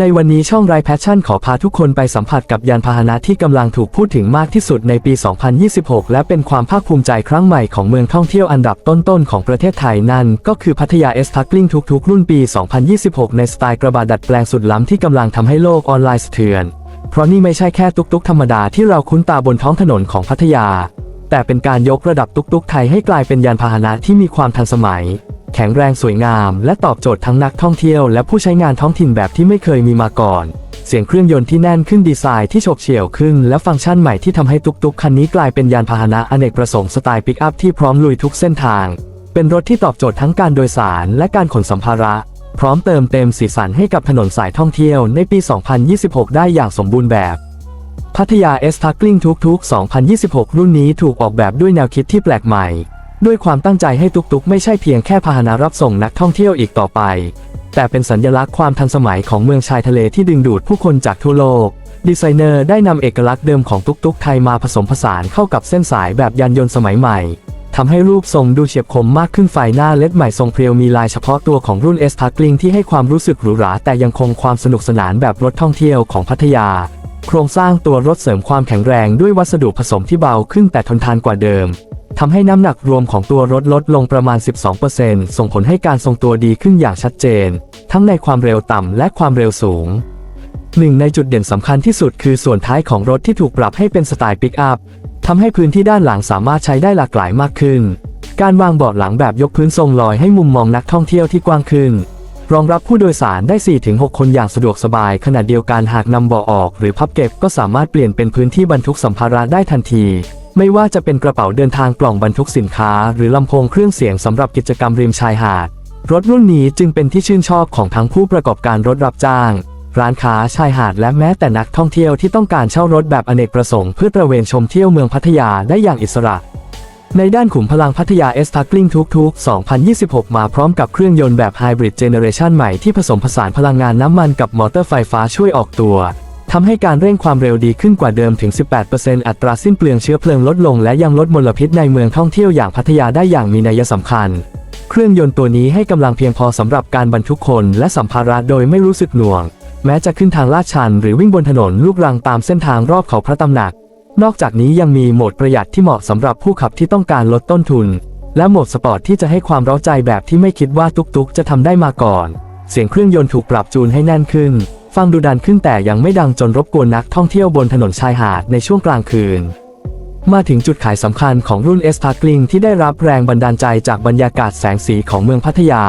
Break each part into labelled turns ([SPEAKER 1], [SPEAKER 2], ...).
[SPEAKER 1] ในวันนี้ช่องไรแพชชั่นขอพาทุกคนไปสัมผัสกับยานพาหนะที่กำลังถูกพูดถึงมากที่สุดในปี 2026 และเป็นความภาคภูมิใจครั้งใหม่ของเมืองท่องเที่ยวอันดับต้นๆ ของประเทศไทยนั่น ก็คือพัทยาเอสทักลิงทุกๆ รุ่นปี 2026 ในสไตล์กระบะดัดแปลงสุดล้ำที่กำลังทำให้โลกออนไลน์สะเทือน เพราะนี่ไม่ใช่แค่ตุกๆ ธรรมดาที่เราคุ้นตาบนท้องถนนของพัทยา แต่เป็นการยกระดับตุกๆไทยให้กลายเป็นยานพาหนะที่มีความทันสมัย แข็งแรงสวยงาม และตอบโจทย์ทั้งนักท่องเที่ยวและผู้ใช้งานท้องถิ่นแบบที่ไม่เคยมีมาก่อนเสียงเครื่องยนต์ที่แน่นขึ้นดีไซน์ที่ฉบเฉี่ยวขึ้น และฟังก์ชันใหม่ที่ทำให้ตุกๆ คันนี้กลายเป็นยานพาหนะอเนกประสงค์สไตล์ปิกอัพที่พร้อมลุยทุกเส้นทาง เป็นรถที่ตอบโจทย์ทั้งการโดยสารและการขนสัมภาระ พร้อมเติมเต็มสีสันให้กับถนนสายท่องเที่ยวในปี 2026 ได้อย่างสมบูรณ์แบบ พัทยาเอสทักลิงทุกๆ2026 รุ่นนี้ถูกออกแบบด้วยแนวคิดที่แปลกใหม่ ด้วยความตั้งใจให้ตุกๆ ไม่ใช่เพียงแค่พาหนะรับส่งนักท่องเที่ยวอีกต่อไป แต่เป็นสัญลักษณ์ความทันสมัยของเมืองชายทะเลที่ดึงดูดผู้คนจากทั่วโลก ดีไซเนอร์ได้นำเอกลักษณ์เดิมของตุกๆ ไทยมาผสมผสานเข้ากับเส้นสายแบบยานยนต์สมัยใหม่ทำให้รูปทรงดูเฉียบคมมากขึ้นไฟหน้าเล็ดใหม่ทรงเพรียวมีลายเฉพาะตัวของรุ่น S ทักลิงที่ให้ความรู้สึกหรูหราแต่ยังคงความสนุกสนานแบบรถท่องเที่ยวของพัทยา โครงสร้างตัวรถเสริมความแข็งแรงด้วยวัสดุผสมที่เบาขึ้นแต่ทนทานกว่าเดิมทำให้น้ำหนักรวมของตัวรถลดลงประมาณ 12%ส่งผลให้การทรงตัวดีขึ้นอย่างชัดเจน ทั้งในความเร็วต่ำและความเร็วสูงหนึ่งในจุดเด่นสำคัญที่สุดคือส่วนท้ายของรถที่ถูกปรับให้เป็นสไตล์ปิกอัพทำให้พื้นที่ด้านหลังสามารถใช้ได้หลากหลายมากขึ้น การวางเบาะหลังแบบยกพื้นทรงลอยให้มุมมองนักท่องเที่ยวที่กว้างขึ้น รองรับผู้โดยสารได้ 4-6 คนอย่างสะดวกสบาย ขณะเดียวกันหากนำเบาะออก หรือพับเก็บก็สามารถเปลี่ยนเป็นพื้นที่บรรทุกสัมภาระได้ทันที ไม่ว่าจะเป็นกระเป๋าเดินทางกล่องบรรทุกสินค้า หรือลำโพงเครื่องเสียงสำหรับกิจกรรมริมชายหาด รถรุ่นนี้จึงเป็นที่ชื่นชอบของทั้งผู้ประกอบการรถรับจ้าง ร้านค้าชายหาดและแม้แต่นักท่องเที่ยวที่ต้องการเช่ารถแบบอเนกประสงค์เพื่อตระเวนชมเที่ยวเมืองพัทยาได้อย่างอิสระ ในด้านขุมพลังพัทยาเอสทักลิงทุกๆ 2026 มาพร้อมกับเครื่องยนต์แบบไฮบริดเจเนเรชันใหม่ที่ผสมผสานพลังงานน้ำมันกับมอเตอร์ไฟฟ้าช่วยออกตัวทำให้การเร่งความเร็วดีขึ้นกว่าเดิมถึง 18%อัตราสิ้นเปลืองเชื้อเพลิงลดลงและยังลดมลพิษในเมืองท่องเที่ยวอย่างพัทยาได้อย่างมีนัยสำคัญ เครื่องยนต์ตัวนี้ให้กำลังเพียงพอสำหรับการบรรทุกคนและสัมภาระโดยไม่รู้สึกหน่วง แม้จะขึ้นทางลาดชันหรือวิ่งบนถนนลูกรังตามเส้นทางรอบเขาพระตำหนัก นอกจากนี้ยังมีโหมดประหยัดที่เหมาะสำหรับผู้ขับที่ต้องการลดต้นทุน และโหมดสปอร์ตที่จะให้ความร้าใจแบบที่ไม่คิดว่าตุกๆ จะทำได้มาก่อน เสียงเครื่องยนต์ถูกปรับจูนให้แน่นขึ้น ฟังดูดันขึ้นแต่ยังไม่ดังจนรบกวนนักท่องเที่ยวบนถนนชายหาดในช่วงกลางคืน มาถึงจุดขายสำคัญของรุ่น S p a r k l i n g ที่ได้รับแรงบันดาลใจจากบรรยากาศแสงสีของเมืองพัทยา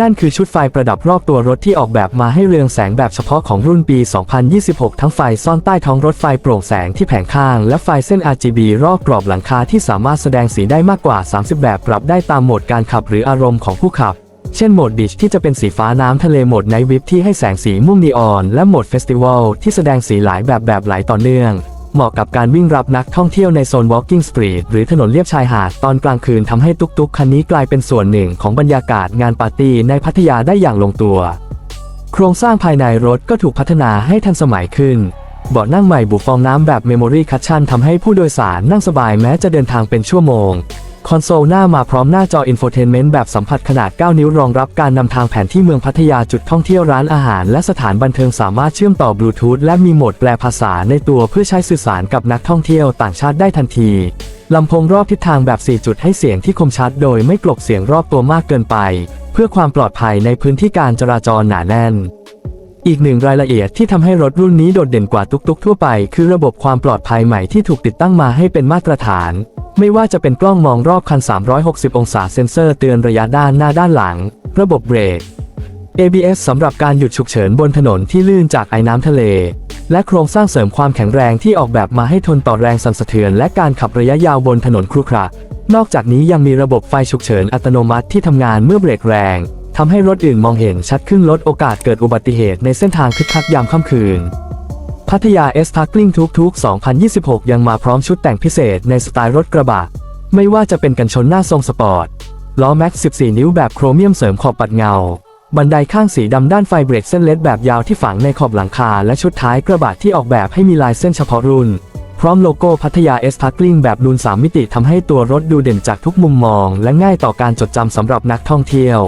[SPEAKER 1] นั่นคือชุดไฟประดับรอบตัวรถที่ออกแบบมาให้เรืองแสงแบบเฉพาะของรุ่นปี 2026 ทั้งไฟซ่อนใต้ท้องรถไฟโปร่งแสงที่แผงข้าง และไฟเส้น RGB รอบกรอบหลังคาที่สามารถแสดงสีได้มากกว่า 30 แบบปรับได้ตามโหมดการขับหรืออารมณ์ของผู้ขับ เช่นโหมดดิชที่จะเป็นสีฟ้าน้ำทะเลโหมดไนท์วิปที่ให้แสงสีม่วงนีออน และโหมดเฟสติวัลที่แสดงสีหลายแบบแบบไหลต่อเนื่อง เหมาะกับการวิ่งรับนักท่องเที่ยวในโซน Walking Street หรือถนนเลียบชายหาดตอนกลางคืนทำให้ตุกๆ คันนี้กลายเป็นส่วนหนึ่งของบรรยากาศงานปาร์ตี้ในพัทยาได้อย่างลงตัว โครงสร้างภายในรถก็ถูกพัฒนาให้ทันสมัยขึ้นเบาะนั่งใหม่บุฟองน้ำแบบ Memory Cushion ทำให้ผู้โดยสารนั่งสบายแม้จะเดินทางเป็นชั่วโมง คอนโซลหน้ามาพร้อมหน้าจออินโฟเทนเมนต์แบบสัมผัสขนาด 9 นิ้วรองรับการนำทางแผนที่เมืองพัทยาจุดท่องเที่ยวร้านอาหาร และสถานบันเทิงสามารถเชื่อมต่อบลูทูธและมีโหมดแปลภาษาในตัวเพื่อใช้สื่อสารกับนักท่องเที่ยวต่างชาติได้ทันทีลำโพงรอบทิศทางแบบ 4 จุดให้เสียงที่คมชัดโดยไม่กลบเสียงรอบตัวมากเกินไป เพื่อความปลอดภัยในพื้นที่การจราจรหนาแน่น อีกหนึ่งรายละเอียดที่ทำให้รถรุ่นนี้โดดเด่นกว่าตุกๆ ทั่วไป คือระบบความปลอดภัยใหม่ที่ถูกติดตั้งมาให้เป็นมาตรฐาน ไม่ว่าจะเป็นกล้องมองรอบคัน 360 องศาเซ็นเซอร์เตือนระยะด้านหน้าด้านหลัง ระบบเบรก ABS สำหรับการหยุดฉุกเฉินบนถนนที่ลื่นจากไอ้น้ำทะเล และโครงสร้างเสริมความแข็งแรงที่ออกแบบมาให้ทนต่อแรงสั่นสะเทือน และการขับระยะยาวบนถนนครุขระ นอกจากนี้ยังมีระบบไฟฉุกเฉินอัตโนมัติที่ทำงานเมื่อเบรกแรงทำให้รถอื่นมองเห็นชัดขึ้นลดโอกาสเกิดอุบัติเหตุในเส้นทางคึกคักยามค่ำคืน พัทยาเอสทักลิงทุกๆ2026 ยังมาพร้อมชุดแต่งพิเศษในสไตล์รถกระบะ ไม่ว่าจะเป็นกันชนหน้าทรงสปอร์ต ล้อแม็กซ์14 นิ้วแบบโครเมียมเสริมขอบปัดเงา บันไดข้างสีดำด้านไฟเบรกเส้นเล็ดแบบยาวที่ฝังในขอบหลังคา และชุดท้ายกระบะที่ออกแบบให้มีลายเส้นเฉพาะรุ่น พร้อมโลโก้พัทยาเอสพาร์คลิงแบบนูน3มิติทำให้ตัวรถดูเด่นจากทุกมุมมอง และง่ายต่อการจดจำสำหรับนักท่องเที่ยว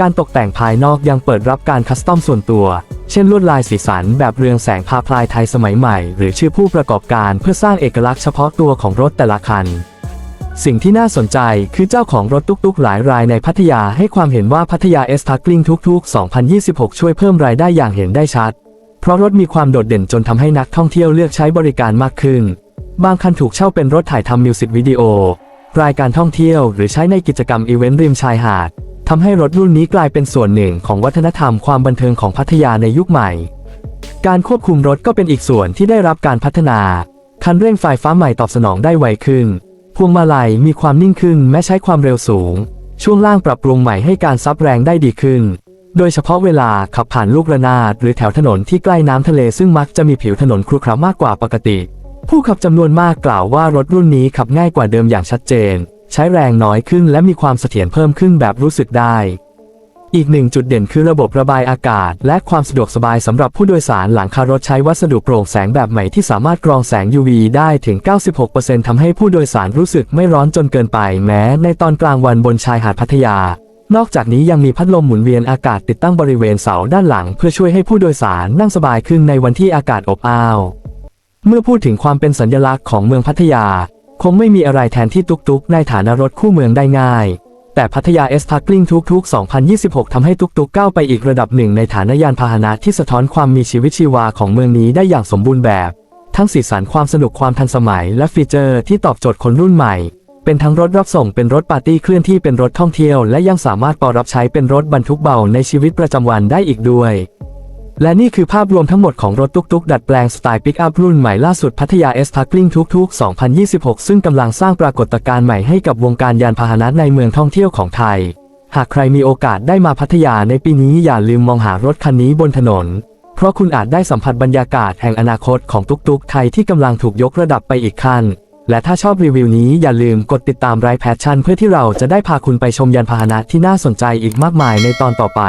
[SPEAKER 1] การตกแต่งภายนอกยังเปิดรับการคัสตอมส่วนตัว เช่นลวดลายสีสันแบบเรืองแสงพาพลายไทยสมัยใหม่ หรือชื่อผู้ประกอบการเพื่อสร้างเอกลักษณ์เฉพาะตัวของรถแต่ละคัน สิ่งที่น่าสนใจคือเจ้าของรถตุกๆ หลายรายในพัทยาให้ความเห็นว่าพัทยาเอสพาร์คลิงทุกๆ 2026 ช่วยเพิ่มรายได้อย่างเห็นได้ชัด เพราะรถมีความโดดเด่นจนทำให้นักท่องเที่ยวเลือกใช้บริการมากขึ้น บางคันถูกเช่าเป็นรถถ่ายทำมิวสิกวิดีโอรายการท่องเที่ยวหรือใช้ในกิจกรรมอีเวนต์ริมชายหาด ทำให้รถรุ่นนี้กลายเป็นส่วนหนึ่งของวัฒนธรรมความบันเทิงของพัทยาในยุคใหม่ การควบคุมรถก็เป็นอีกส่วนที่ได้รับการพัฒนา คันเร่งไฟฟ้าใหม่ตอบสนองได้ไวขึ้น พวงมาลัยมีความนิ่งขึ้นแม้ใช้ความเร็วสูง ช่วงล่างปรับปรุงใหม่ให้การซับแรงได้ดีขึ้น โดยเฉพาะเวลาขับผ่านลูกระนาดหรือแถวถนนที่ใกล้น้ำทะเลซึ่งมักจะมีผิวถนนครุขระมากกว่าปกติ ผู้ขับจำนวนมากกล่าวว่ารถรุ่นนี้ขับง่ายกว่าเดิมอย่างชัดเจน ใช้แรงน้อยขึ้นและมีความเสถียรเพิ่มขึ้นแบบรู้สึกได้ อีกหนึ่งจุดเด่นคือระบบระบายอากาศ และความสะดวกสบายสำหรับผู้โดยสารหลังคารถใช้วัสดุโปร่งแสงแบบใหม่ที่สามารถกรองแสง UV ได้ถึง 96%ทำให้ผู้โดยสารรู้สึกไม่ร้อนจนเกินไปแม้ในตอนกลางวันบนชายหาดพัทยา นอกจากนี้ยังมีพัดลมหมุนเวียนอากาศติดตั้งบริเวณเสาด้านหลัง เพื่อช่วยให้ผู้โดยสารนั่งสบายขึ้นในวันที่อากาศอบอ้าว เมื่อพูดถึงความเป็นสัญลักษณ์ของเมืองพัทยา คงไม่มีอะไรแทนที่ตุกๆในฐานะรถคู่เมืองได้ง่าย แต่พัทยาเอสพาร์คลิงทุกๆ2026 ทำให้ตุกๆก้าวไปอีกระดับหนึ่งในฐานะยานพาหนะที่สะท้อนความมีชีวิตชีวาของเมืองนี้ได้อย่างสมบูรณ์แบบ ทั้งสีสันความสนุกความทันสมัย และฟีเจอร์ที่ตอบโจทย์คนรุ่นใหม่ เป็นทั้งรถรับส่งเป็นรถปาร์ตี้เคลื่อนที่เป็นรถท่องเที่ยว และยังสามารถปอรับใช้เป็นรถบรรทุกเบาในชีวิตประจำวันได้อีกด้วย และนี่คือภาพรวมทั้งหมดของรถตุกๆ ดัดแปลงสไตล์ปิกอัพรุ่นใหม่ล่าสุดพัทยาเอสพาร์คลิงทุกๆ 2026 ซึ่งกำลังสร้างปรากฏการณ์ใหม่ให้กับวงการยานพาหนะในเมืองท่องเที่ยวของไทย หากใครมีโอกาสได้มาพัทยาในปีนี้อย่าลืมมองหารถคันนี้บนถนน เพราะคุณอาจได้สัมผัสบรรยากาศแห่งอนาคตของตุกๆ ไทยที่กำลังถูกยกระดับไปอีกขั้น และถ้าชอบรีวิวนี้อย่าลืมกดติดตามไรแพชชั่นเพื่อที่เราจะได้พาคุณไปชมยานพาหนะที่น่าสนใจอีกมากมายในตอนต่อไป